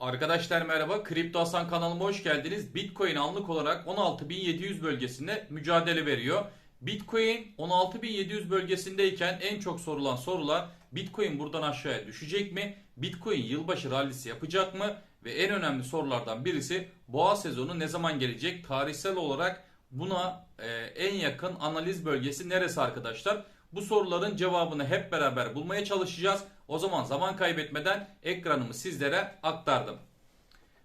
Arkadaşlar merhaba. Kripto Hasan kanalıma hoş geldiniz. Bitcoin anlık olarak 16.700 bölgesinde mücadele veriyor. Bitcoin 16.700 bölgesindeyken en çok sorulan sorular Bitcoin buradan aşağıya düşecek mi? Bitcoin yılbaşı rallisi yapacak mı? Ve en önemli sorulardan birisi boğa sezonu ne zaman gelecek? Tarihsel olarak buna e, en yakın analiz bölgesi neresi arkadaşlar? Bu soruların cevabını hep beraber bulmaya çalışacağız. O zaman zaman kaybetmeden ekranımı sizlere aktardım.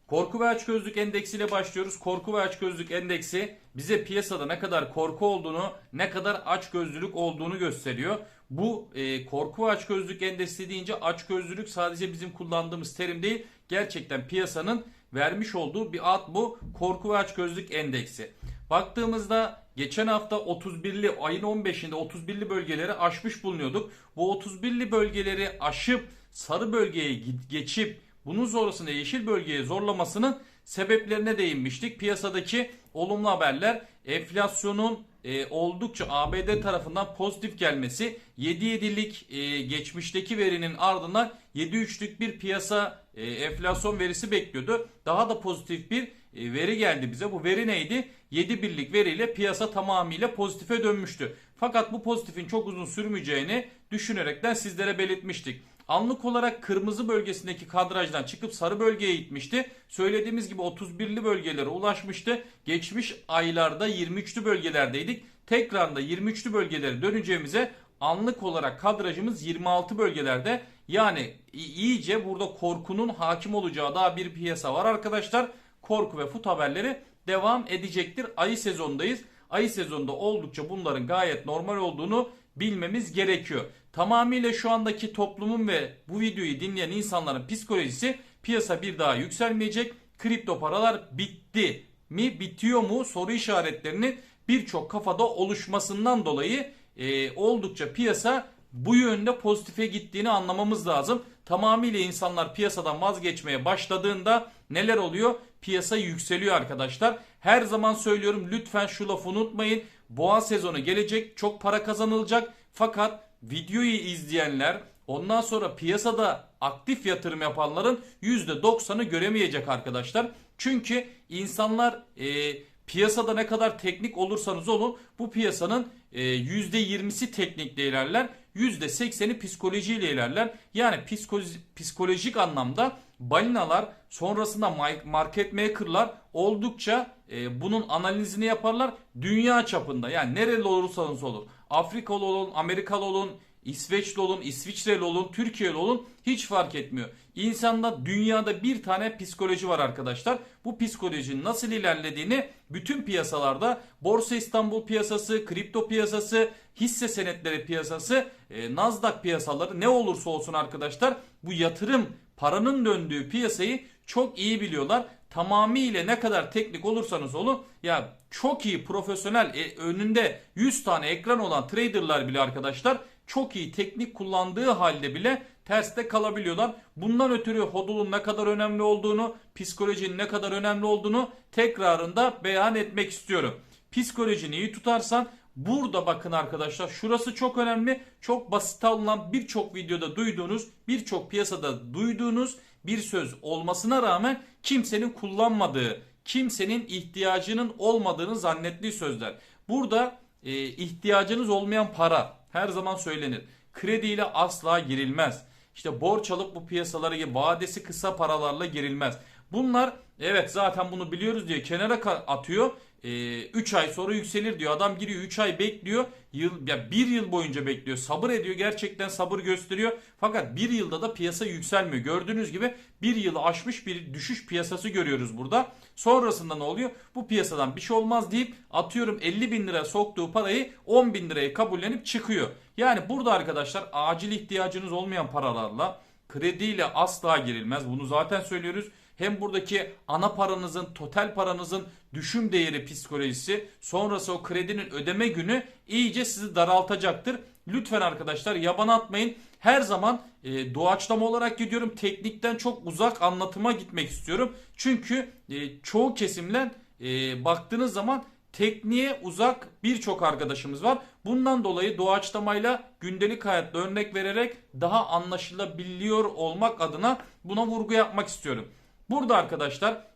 Korku ve açgözlük endeksiyle başlıyoruz. Korku ve açgözlük endeksi bize piyasada ne kadar korku olduğunu, ne kadar açgözlülük olduğunu gösteriyor. Bu e, korku ve açgözlülük endeksi deyince açgözlülük sadece bizim kullandığımız terim değil. Gerçekten piyasanın vermiş olduğu bir ad bu. Korku ve açgözlülük endeksi. Baktığımızda geçen hafta 31'li ayın 15'inde 31'li bölgeleri aşmış bulunuyorduk. Bu 31'li bölgeleri aşıp sarı bölgeye geçip bunun sonrasında yeşil bölgeye zorlamasının sebeplerine değinmiştik. Piyasadaki olumlu haberler enflasyonun e, oldukça ABD tarafından pozitif gelmesi 7-7'lik e, geçmişteki verinin ardından 7-3'lük bir piyasa e, enflasyon verisi bekliyordu. Daha da pozitif bir e, veri geldi bize. Bu veri neydi? 7 birlik veriyle piyasa tamamıyla pozitife dönmüştü. Fakat bu pozitifin çok uzun sürmeyeceğini düşünerekten sizlere belirtmiştik. Anlık olarak kırmızı bölgesindeki kadrajdan çıkıp sarı bölgeye gitmişti. Söylediğimiz gibi 31'li bölgelere ulaşmıştı. Geçmiş aylarda 23'lü bölgelerdeydik. Tekrar da 23'lü bölgelere döneceğimize anlık olarak kadrajımız 26 bölgelerde. Yani iyice burada korkunun hakim olacağı daha bir piyasa var arkadaşlar. Korku ve fut haberleri devam edecektir. Ayı sezondayız. Ayı sezonunda oldukça bunların gayet normal olduğunu bilmemiz gerekiyor. Tamamıyla şu andaki toplumun ve bu videoyu dinleyen insanların psikolojisi piyasa bir daha yükselmeyecek. Kripto paralar bitti mi bitiyor mu soru işaretlerinin birçok kafada oluşmasından dolayı e, oldukça piyasa bu yönde pozitife gittiğini anlamamız lazım. Tamamıyla insanlar piyasadan vazgeçmeye başladığında neler oluyor? Piyasa yükseliyor arkadaşlar. Her zaman söylüyorum lütfen şu lafı unutmayın. Boğa sezonu gelecek, çok para kazanılacak. Fakat videoyu izleyenler ondan sonra piyasada aktif yatırım yapanların %90'ı göremeyecek arkadaşlar. Çünkü insanlar e, piyasada ne kadar teknik olursanız olun bu piyasanın e, %20'si teknikle ilerler. %80'i psikolojiyle ilerler. Yani psikoloji, psikolojik anlamda balinalar sonrasında market maker'lar oldukça e, bunun analizini yaparlar dünya çapında. Yani nereli olursanız olur. Afrikalı olun, Amerikalı olun, İsveçli olun, İsviçreli olun, Türkiye'li olun hiç fark etmiyor. İnsanda dünyada bir tane psikoloji var arkadaşlar. Bu psikolojinin nasıl ilerlediğini bütün piyasalarda Borsa İstanbul piyasası, kripto piyasası, hisse senetleri piyasası, e, Nasdaq piyasaları ne olursa olsun arkadaşlar bu yatırım paranın döndüğü piyasayı çok iyi biliyorlar. Tamamıyla ne kadar teknik olursanız olun ya çok iyi profesyonel e, önünde 100 tane ekran olan traderlar bile arkadaşlar çok iyi teknik kullandığı halde bile terste kalabiliyorlar. Bundan ötürü hodulun ne kadar önemli olduğunu, psikolojinin ne kadar önemli olduğunu tekrarında beyan etmek istiyorum. Psikolojini iyi tutarsan burada bakın arkadaşlar şurası çok önemli. Çok basit alınan birçok videoda duyduğunuz, birçok piyasada duyduğunuz bir söz olmasına rağmen kimsenin kullanmadığı, kimsenin ihtiyacının olmadığını zannettiği sözler. Burada e, ihtiyacınız olmayan para her zaman söylenir. Krediyle asla girilmez. İşte borç alıp bu piyasalara vadesi kısa paralarla girilmez. Bunlar evet zaten bunu biliyoruz diye kenara atıyor. 3 ee, ay sonra yükselir diyor. Adam giriyor 3 ay bekliyor. Yıl, ya 1 yıl boyunca bekliyor. Sabır ediyor. Gerçekten sabır gösteriyor. Fakat 1 yılda da piyasa yükselmiyor. Gördüğünüz gibi 1 yılı aşmış bir düşüş piyasası görüyoruz burada. Sonrasında ne oluyor? Bu piyasadan bir şey olmaz deyip atıyorum 50 bin lira soktuğu parayı 10 bin liraya kabullenip çıkıyor. Yani burada arkadaşlar acil ihtiyacınız olmayan paralarla krediyle asla girilmez. Bunu zaten söylüyoruz hem buradaki ana paranızın, total paranızın düşüm değeri psikolojisi, sonrası o kredinin ödeme günü iyice sizi daraltacaktır. Lütfen arkadaşlar yaban atmayın. Her zaman e, doğaçlama olarak gidiyorum. Teknikten çok uzak anlatıma gitmek istiyorum. Çünkü e, çoğu kesimler e, baktığınız zaman tekniğe uzak birçok arkadaşımız var. Bundan dolayı doğaçlamayla gündelik hayatta örnek vererek daha anlaşılabiliyor olmak adına buna vurgu yapmak istiyorum. Burada arkadaşlar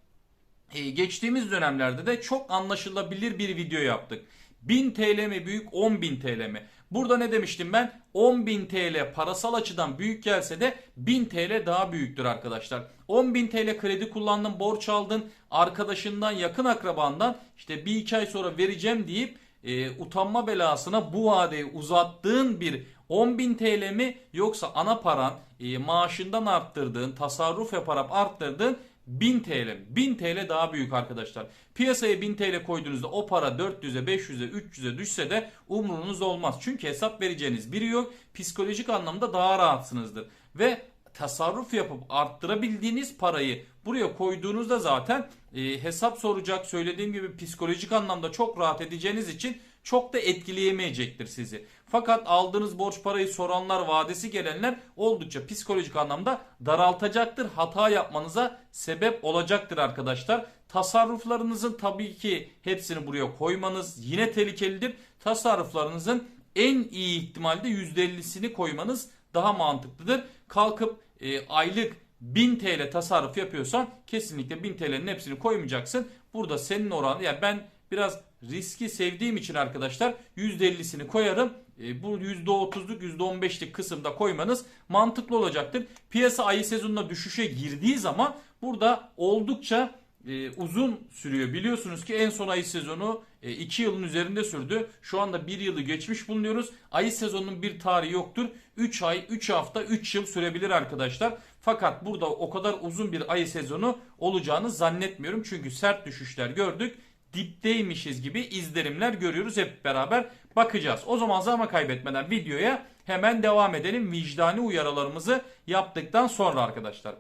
e, geçtiğimiz dönemlerde de çok anlaşılabilir bir video yaptık. 1000 TL mi büyük 10.000 TL mi? Burada ne demiştim ben? 10.000 TL parasal açıdan büyük gelse de 1000 TL daha büyüktür arkadaşlar. 10.000 TL kredi kullandın, borç aldın, arkadaşından, yakın akrabandan işte bir iki ay sonra vereceğim deyip e, utanma belasına bu vadeyi uzattığın bir 10.000 TL mi yoksa ana paran e, maaşından arttırdığın, tasarruf yaparak arttırdığın 1000 TL. 1000 TL daha büyük arkadaşlar. Piyasaya 1000 TL koyduğunuzda o para 400'e, 500'e, 300'e düşse de umurunuz olmaz. Çünkü hesap vereceğiniz biri yok. Psikolojik anlamda daha rahatsınızdır. Ve tasarruf yapıp arttırabildiğiniz parayı buraya koyduğunuzda zaten e, hesap soracak söylediğim gibi psikolojik anlamda çok rahat edeceğiniz için çok da etkileyemeyecektir sizi. Fakat aldığınız borç parayı soranlar, vadesi gelenler oldukça psikolojik anlamda daraltacaktır. Hata yapmanıza sebep olacaktır arkadaşlar. Tasarruflarınızın tabii ki hepsini buraya koymanız yine tehlikelidir. Tasarruflarınızın en iyi ihtimalde %50'sini koymanız daha mantıklıdır. Kalkıp e, aylık 1000 TL tasarruf yapıyorsan kesinlikle 1000 TL'nin hepsini koymayacaksın. Burada senin oranı yani ben biraz riski sevdiğim için arkadaşlar %50'sini koyarım. E, bu %30'luk %15'lik kısımda koymanız mantıklı olacaktır. Piyasa ayı sezonuna düşüşe girdiği zaman burada oldukça e, uzun sürüyor. Biliyorsunuz ki en son ayı sezonu 2 yılın üzerinde sürdü. Şu anda 1 yılı geçmiş bulunuyoruz. Ayı sezonunun bir tarihi yoktur. 3 ay, 3 hafta, 3 yıl sürebilir arkadaşlar. Fakat burada o kadar uzun bir ayı sezonu olacağını zannetmiyorum. Çünkü sert düşüşler gördük. Dipteymişiz gibi izlenimler görüyoruz. Hep beraber bakacağız. O zaman zaman kaybetmeden videoya hemen devam edelim. Vicdani uyarılarımızı yaptıktan sonra arkadaşlar.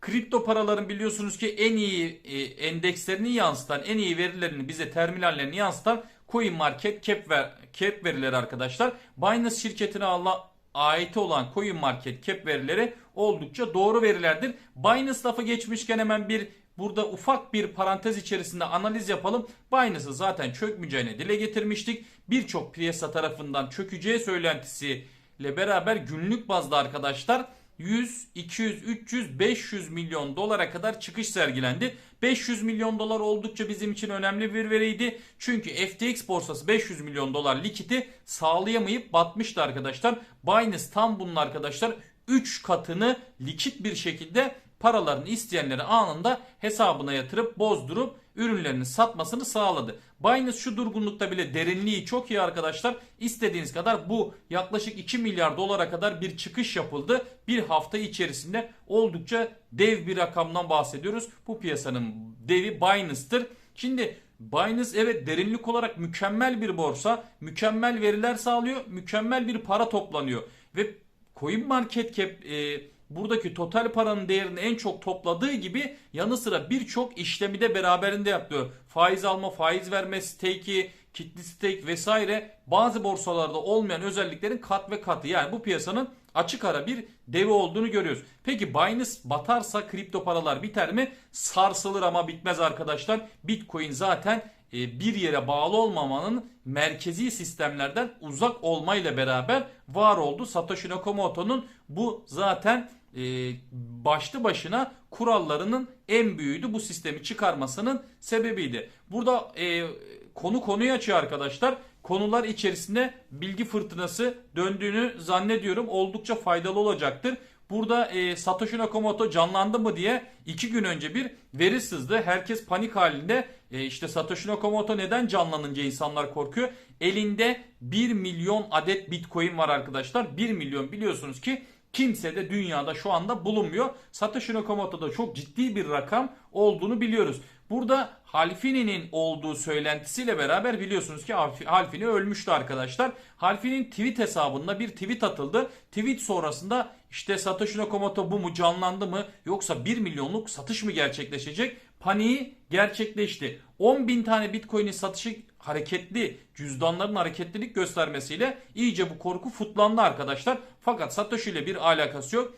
Kripto paraların biliyorsunuz ki en iyi e, endekslerini yansıtan, en iyi verilerini bize terminallerini yansıtan Coin Market Cap, ver, Cap verileri arkadaşlar. Binance şirketine Allah ait olan Coin Market Cap verileri oldukça doğru verilerdir. Binance lafı geçmişken hemen bir burada ufak bir parantez içerisinde analiz yapalım. Binance'ı zaten çökmeyeceğini dile getirmiştik. Birçok piyasa tarafından çökeceği söylentisiyle beraber günlük bazda arkadaşlar 100, 200, 300, 500 milyon dolara kadar çıkış sergilendi. 500 milyon dolar oldukça bizim için önemli bir veriydi. Çünkü FTX borsası 500 milyon dolar likiti sağlayamayıp batmıştı arkadaşlar. Binance tam bunun arkadaşlar 3 katını likit bir şekilde paralarını isteyenlere anında hesabına yatırıp bozdurup ürünlerini satmasını sağladı. Binance şu durgunlukta bile derinliği çok iyi arkadaşlar. İstediğiniz kadar bu yaklaşık 2 milyar dolara kadar bir çıkış yapıldı. Bir hafta içerisinde oldukça dev bir rakamdan bahsediyoruz. Bu piyasanın devi Binance'tır. Şimdi Binance evet derinlik olarak mükemmel bir borsa, mükemmel veriler sağlıyor, mükemmel bir para toplanıyor ve Coin Market Cap e, buradaki total paranın değerini en çok topladığı gibi yanı sıra birçok işlemi de beraberinde yapıyor. Faiz alma, faiz verme, stake'i, kitli stake vesaire bazı borsalarda olmayan özelliklerin kat ve katı. Yani bu piyasanın açık ara bir devi olduğunu görüyoruz. Peki Binance batarsa kripto paralar biter mi? Sarsılır ama bitmez arkadaşlar. Bitcoin zaten e, bir yere bağlı olmamanın merkezi sistemlerden uzak olmayla beraber var oldu. Satoshi Nakamoto'nun bu zaten e, başlı başına kurallarının en büyüğüydü. Bu sistemi çıkarmasının sebebiydi. Burada e, konu konuyu açıyor arkadaşlar. Konular içerisinde bilgi fırtınası döndüğünü zannediyorum. Oldukça faydalı olacaktır. Burada e, Satoshi Nakamoto canlandı mı diye iki gün önce bir veri sızdı. Herkes panik halinde. E, işte Satoshi Nakamoto neden canlanınca insanlar korkuyor. Elinde 1 milyon adet bitcoin var arkadaşlar. 1 milyon biliyorsunuz ki kimse de dünyada şu anda bulunmuyor. Satoshi Nakamoto'da çok ciddi bir rakam olduğunu biliyoruz. Burada Halfini'nin olduğu söylentisiyle beraber biliyorsunuz ki Halfini ölmüştü arkadaşlar. Halfini'nin tweet hesabında bir tweet atıldı. Tweet sonrasında işte Satoshi Nakamoto bu mu canlandı mı yoksa 1 milyonluk satış mı gerçekleşecek? Paniği gerçekleşti. 10 bin tane Bitcoin'in satışı hareketli cüzdanların hareketlilik göstermesiyle iyice bu korku futlandı arkadaşlar. Fakat Satoshi ile bir alakası yok.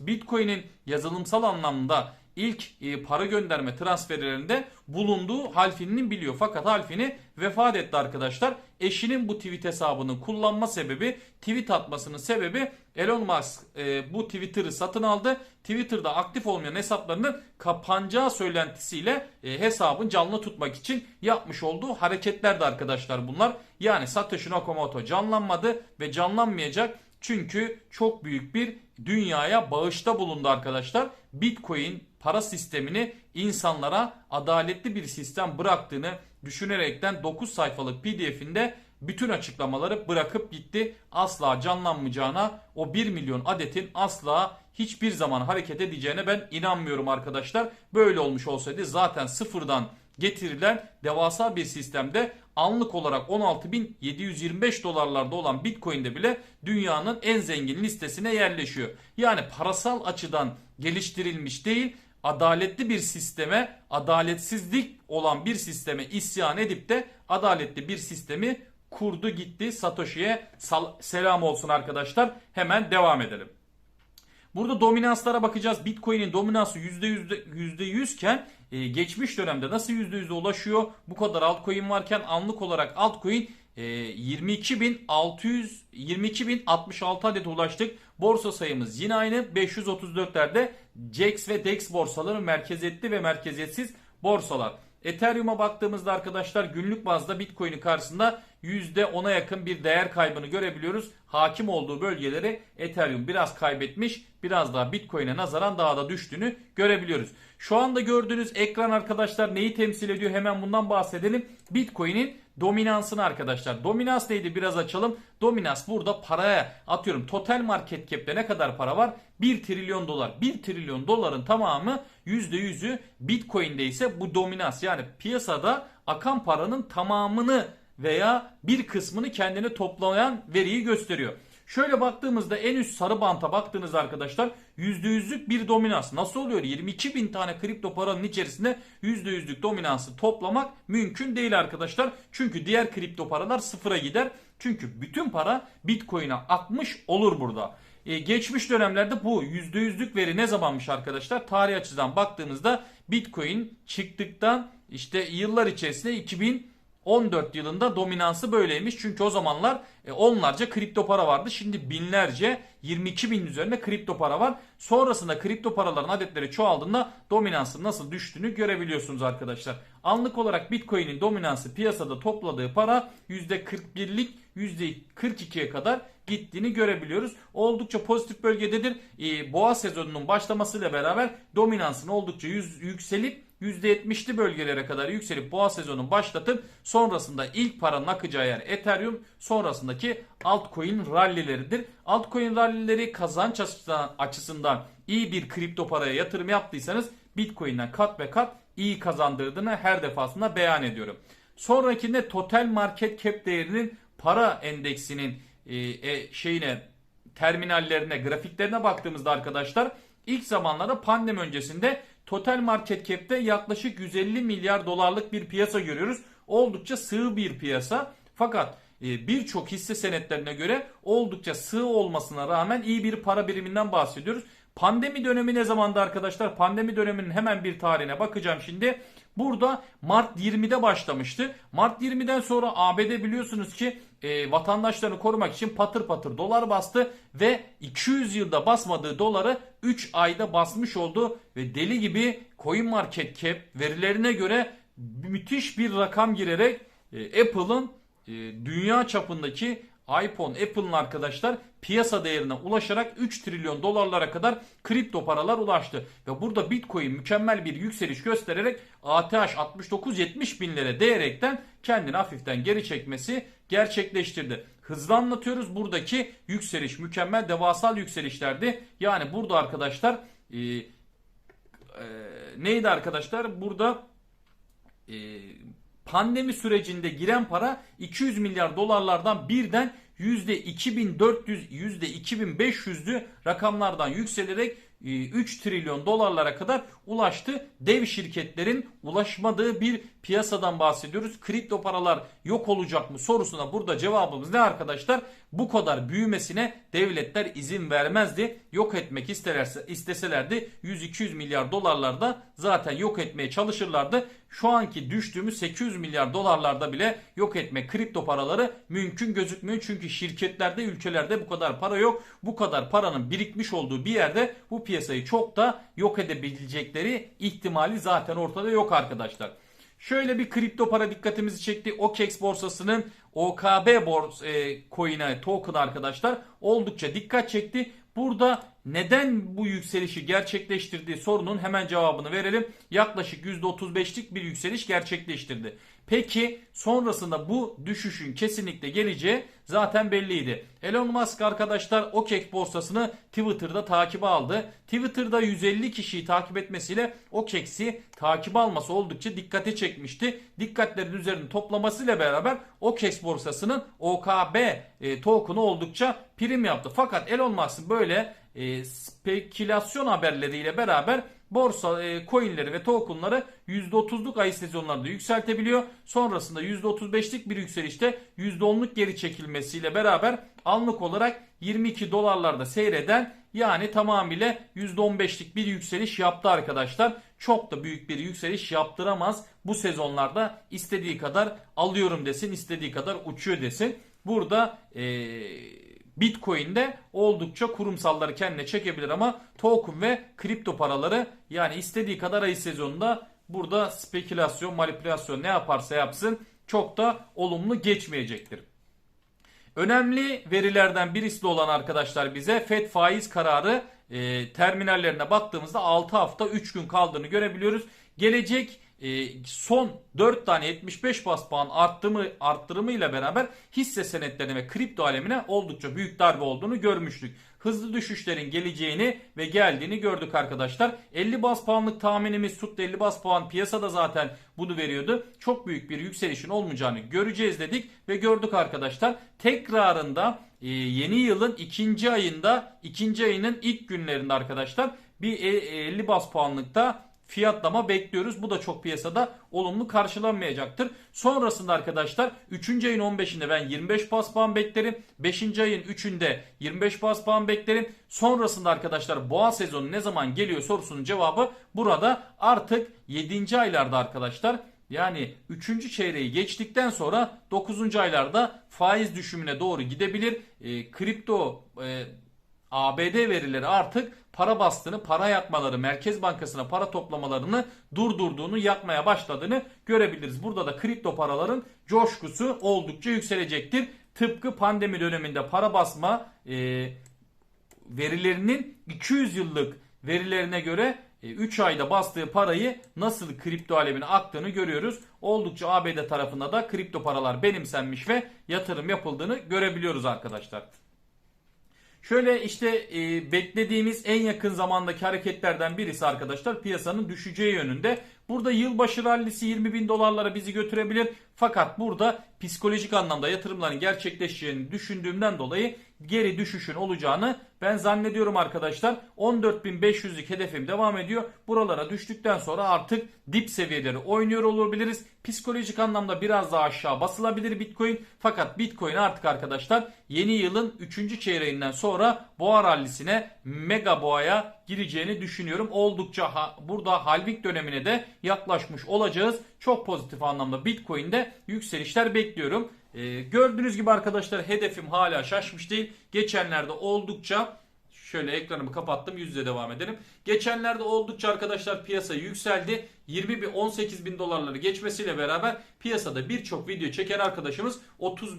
Bitcoin'in yazılımsal anlamda ilk e, para gönderme transferlerinde bulunduğu Halfini'nin biliyor. Fakat Halfini vefat etti arkadaşlar. Eşinin bu tweet hesabını kullanma sebebi, tweet atmasının sebebi Elon Musk e, bu Twitter'ı satın aldı. Twitter'da aktif olmayan hesaplarının kapanacağı söylentisiyle e, hesabın canlı tutmak için yapmış olduğu hareketlerdi arkadaşlar bunlar. Yani Satoshi Nakamoto canlanmadı ve canlanmayacak. Çünkü çok büyük bir dünyaya bağışta bulundu arkadaşlar. Bitcoin para sistemini insanlara adaletli bir sistem bıraktığını düşünerekten 9 sayfalık pdf'inde bütün açıklamaları bırakıp gitti. Asla canlanmayacağına o 1 milyon adetin asla hiçbir zaman hareket edeceğine ben inanmıyorum arkadaşlar. Böyle olmuş olsaydı zaten sıfırdan getirilen devasa bir sistemde anlık olarak 16.725 dolarlarda olan Bitcoin'de bile dünyanın en zengin listesine yerleşiyor. Yani parasal açıdan geliştirilmiş değil, adaletli bir sisteme, adaletsizlik olan bir sisteme isyan edip de adaletli bir sistemi kurdu gitti. Satoshi'ye selam olsun arkadaşlar. Hemen devam edelim. Burada dominanslara bakacağız. Bitcoin'in dominansı %100, %100 iken e, geçmiş dönemde nasıl %100'e ulaşıyor? Bu kadar altcoin varken anlık olarak altcoin e, 22.600 22.066 adet ulaştık. Borsa sayımız yine aynı 534'lerde JAX ve DEX borsaları merkeziyetli ve merkeziyetsiz borsalar. Ethereum'a baktığımızda arkadaşlar günlük bazda Bitcoin'in karşısında %10'a yakın bir değer kaybını görebiliyoruz. Hakim olduğu bölgeleri Ethereum biraz kaybetmiş. Biraz daha Bitcoin'e nazaran daha da düştüğünü görebiliyoruz. Şu anda gördüğünüz ekran arkadaşlar neyi temsil ediyor? Hemen bundan bahsedelim. Bitcoin'in dominansını arkadaşlar. Dominans neydi biraz açalım. Dominans burada paraya atıyorum. Total market cap'te ne kadar para var? 1 trilyon dolar. 1 trilyon doların tamamı %100'ü Bitcoin'de ise bu dominans yani piyasada akan paranın tamamını veya bir kısmını kendine toplayan veriyi gösteriyor. Şöyle baktığımızda en üst sarı banta baktığınız arkadaşlar %100'lük bir dominans. Nasıl oluyor? 22 bin tane kripto paranın içerisinde %100'lük dominansı toplamak mümkün değil arkadaşlar. Çünkü diğer kripto paralar sıfıra gider. Çünkü bütün para Bitcoin'e akmış olur burada. Ee, geçmiş dönemlerde bu %100'lük veri ne zamanmış arkadaşlar? Tarih açıdan baktığımızda Bitcoin çıktıktan işte yıllar içerisinde 2000 14 yılında dominansı böyleymiş. Çünkü o zamanlar e, onlarca kripto para vardı. Şimdi binlerce 22 bin üzerinde kripto para var. Sonrasında kripto paraların adetleri çoğaldığında dominansın nasıl düştüğünü görebiliyorsunuz arkadaşlar. Anlık olarak Bitcoin'in dominansı piyasada topladığı para %41'lik %42'ye kadar gittiğini görebiliyoruz. Oldukça pozitif bölgededir. E, boğa sezonunun başlamasıyla beraber dominansın oldukça yükselip %70'li bölgelere kadar yükselip boğa sezonunu başlatıp sonrasında ilk paranın akacağı yer Ethereum sonrasındaki altcoin rallileridir. Altcoin rallileri kazanç açısından iyi bir kripto paraya yatırım yaptıysanız Bitcoin'den kat ve kat iyi kazandırdığını her defasında beyan ediyorum. Sonrakinde total market cap değerinin para endeksinin e, e, şeyine terminallerine grafiklerine baktığımızda arkadaşlar ilk zamanlarda pandemi öncesinde total market cap'te yaklaşık 150 milyar dolarlık bir piyasa görüyoruz. Oldukça sığ bir piyasa. Fakat e, birçok hisse senetlerine göre oldukça sığ olmasına rağmen iyi bir para biriminden bahsediyoruz. Pandemi dönemi ne zamanda arkadaşlar? Pandemi döneminin hemen bir tarihine bakacağım şimdi. Burada Mart 20'de başlamıştı. Mart 20'den sonra ABD biliyorsunuz ki e, vatandaşlarını korumak için patır patır dolar bastı ve 200 yılda basmadığı doları 3 ayda basmış oldu ve deli gibi coin market cap verilerine göre müthiş bir rakam girerek e, Apple'ın e, dünya çapındaki iPhone, Apple'ın arkadaşlar piyasa değerine ulaşarak 3 trilyon dolarlara kadar kripto paralar ulaştı. Ve burada Bitcoin mükemmel bir yükseliş göstererek ATH 69-70 binlere değerekten kendini hafiften geri çekmesi gerçekleştirdi. Hızlı anlatıyoruz. Buradaki yükseliş mükemmel devasal yükselişlerdi. Yani burada arkadaşlar e, e, neydi arkadaşlar? Burada e, pandemi sürecinde giren para 200 milyar dolarlardan birden %2400 %2500'lü rakamlardan yükselerek 3 e, trilyon dolarlara kadar ulaştı. Dev şirketlerin ulaşmadığı bir piyasadan bahsediyoruz. Kripto paralar yok olacak mı sorusuna burada cevabımız ne arkadaşlar? Bu kadar büyümesine devletler izin vermezdi. Yok etmek isterlerse isteselerdi 100-200 milyar dolarlarda zaten yok etmeye çalışırlardı. Şu anki düştüğümüz 800 milyar dolarlarda bile yok etmek kripto paraları mümkün gözükmüyor. Çünkü şirketlerde ülkelerde bu kadar para yok. Bu kadar paranın birikmiş olduğu bir yerde bu piyasayı çok da yok edebilecekleri ihtimali zaten ortada yok arkadaşlar. Şöyle bir kripto para dikkatimizi çekti. OKEX borsasının OKB bors e, coin'e token arkadaşlar oldukça dikkat çekti. Burada neden bu yükselişi gerçekleştirdiği sorunun hemen cevabını verelim. Yaklaşık %35'lik bir yükseliş gerçekleştirdi. Peki sonrasında bu düşüşün kesinlikle geleceği zaten belliydi. Elon Musk arkadaşlar OKEX borsasını Twitter'da takip aldı. Twitter'da 150 kişiyi takip etmesiyle OKEX'i takip alması oldukça dikkate çekmişti. Dikkatlerin üzerine toplamasıyla beraber OKEX borsasının OKB e, token'ı oldukça prim yaptı. Fakat Elon Musk'ın böyle e, spekülasyon haberleriyle beraber borsa e, coinleri ve tokenları %30'luk ay sezonlarında yükseltebiliyor. Sonrasında %35'lik bir yükselişte %10'luk geri çekilmesiyle beraber anlık olarak 22 dolarlarda seyreden yani tamamıyla %15'lik bir yükseliş yaptı arkadaşlar. Çok da büyük bir yükseliş yaptıramaz. Bu sezonlarda istediği kadar alıyorum desin, istediği kadar uçuyor desin. Burada eee Bitcoin'de oldukça kurumsalları kendine çekebilir ama token ve kripto paraları yani istediği kadar ay sezonunda burada spekülasyon, manipülasyon ne yaparsa yapsın çok da olumlu geçmeyecektir. Önemli verilerden birisi de olan arkadaşlar bize FED faiz kararı e, terminallerine baktığımızda 6 hafta 3 gün kaldığını görebiliyoruz. Gelecek e, son 4 tane 75 bas puan arttırımı, arttırımıyla beraber hisse senetlerine ve kripto alemine oldukça büyük darbe olduğunu görmüştük. Hızlı düşüşlerin geleceğini ve geldiğini gördük arkadaşlar. 50 bas puanlık tahminimiz tuttu 50 bas puan piyasada zaten bunu veriyordu. Çok büyük bir yükselişin olmayacağını göreceğiz dedik ve gördük arkadaşlar. Tekrarında e, yeni yılın ikinci ayında ikinci ayının ilk günlerinde arkadaşlar bir 50 e, bas puanlıkta fiyatlama bekliyoruz. Bu da çok piyasada olumlu karşılanmayacaktır. Sonrasında arkadaşlar 3. ayın 15'inde ben 25 bas puan beklerim. 5. ayın 3'ünde 25 bas puan beklerim. Sonrasında arkadaşlar boğa sezonu ne zaman geliyor sorusunun cevabı burada artık 7. aylarda arkadaşlar yani 3. çeyreği geçtikten sonra 9. aylarda faiz düşümüne doğru gidebilir. E, kripto e, ABD verileri artık para bastığını, para yakmaları, Merkez Bankası'na para toplamalarını durdurduğunu, yakmaya başladığını görebiliriz. Burada da kripto paraların coşkusu oldukça yükselecektir. Tıpkı pandemi döneminde para basma e, verilerinin 200 yıllık verilerine göre 3 e, ayda bastığı parayı nasıl kripto alemine aktığını görüyoruz. Oldukça ABD tarafında da kripto paralar benimsenmiş ve yatırım yapıldığını görebiliyoruz arkadaşlar. Şöyle işte e, beklediğimiz en yakın zamandaki hareketlerden birisi arkadaşlar piyasanın düşeceği yönünde. Burada yılbaşı rallisi 20 bin dolarlara bizi götürebilir. Fakat burada psikolojik anlamda yatırımların gerçekleşeceğini düşündüğümden dolayı geri düşüşün olacağını ben zannediyorum arkadaşlar. 14.500'lük hedefim devam ediyor. Buralara düştükten sonra artık dip seviyeleri oynuyor olabiliriz. Psikolojik anlamda biraz daha aşağı basılabilir Bitcoin. Fakat Bitcoin artık arkadaşlar yeni yılın 3. çeyreğinden sonra boğa rallisine mega boğaya gireceğini düşünüyorum. Oldukça ha, burada halving dönemine de yaklaşmış olacağız. Çok pozitif anlamda Bitcoin'de yükselişler bekliyorum. Ee, gördüğünüz gibi arkadaşlar hedefim hala şaşmış değil. Geçenlerde oldukça Şöyle ekranımı kapattım yüzde devam edelim. Geçenlerde oldukça arkadaşlar piyasa yükseldi. 20 bin 18 bin dolarları geçmesiyle beraber piyasada birçok video çeken arkadaşımız 30-40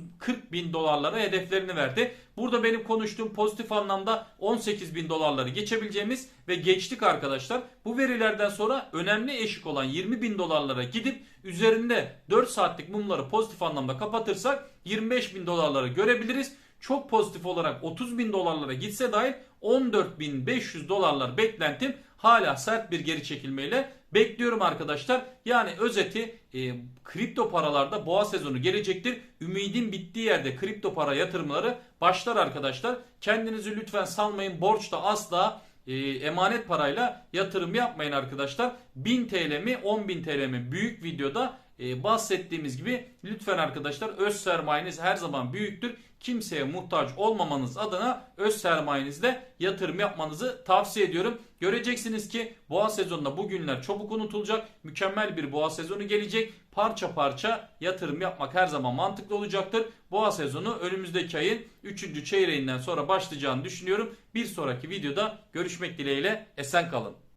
bin dolarlara hedeflerini verdi. Burada benim konuştuğum pozitif anlamda 18 bin dolarları geçebileceğimiz ve geçtik arkadaşlar. Bu verilerden sonra önemli eşik olan 20 bin dolarlara gidip üzerinde 4 saatlik mumları pozitif anlamda kapatırsak 25 bin dolarları görebiliriz çok pozitif olarak 30 bin dolarlara gitse dahi 14.500 dolarlar beklentim hala sert bir geri çekilmeyle bekliyorum arkadaşlar. Yani özeti e, kripto paralarda boğa sezonu gelecektir. Ümidin bittiği yerde kripto para yatırımları başlar arkadaşlar. Kendinizi lütfen salmayın. Borçta asla e, emanet parayla yatırım yapmayın arkadaşlar. 1000 TL mi 10.000 TL mi büyük videoda e, bahsettiğimiz gibi lütfen arkadaşlar öz sermayeniz her zaman büyüktür. Kimseye muhtaç olmamanız adına öz sermayenizle yatırım yapmanızı tavsiye ediyorum. Göreceksiniz ki boğa sezonunda bu günler çabuk unutulacak. Mükemmel bir boğa sezonu gelecek. Parça parça yatırım yapmak her zaman mantıklı olacaktır. Boğa sezonu önümüzdeki ayın 3. çeyreğinden sonra başlayacağını düşünüyorum. Bir sonraki videoda görüşmek dileğiyle esen kalın.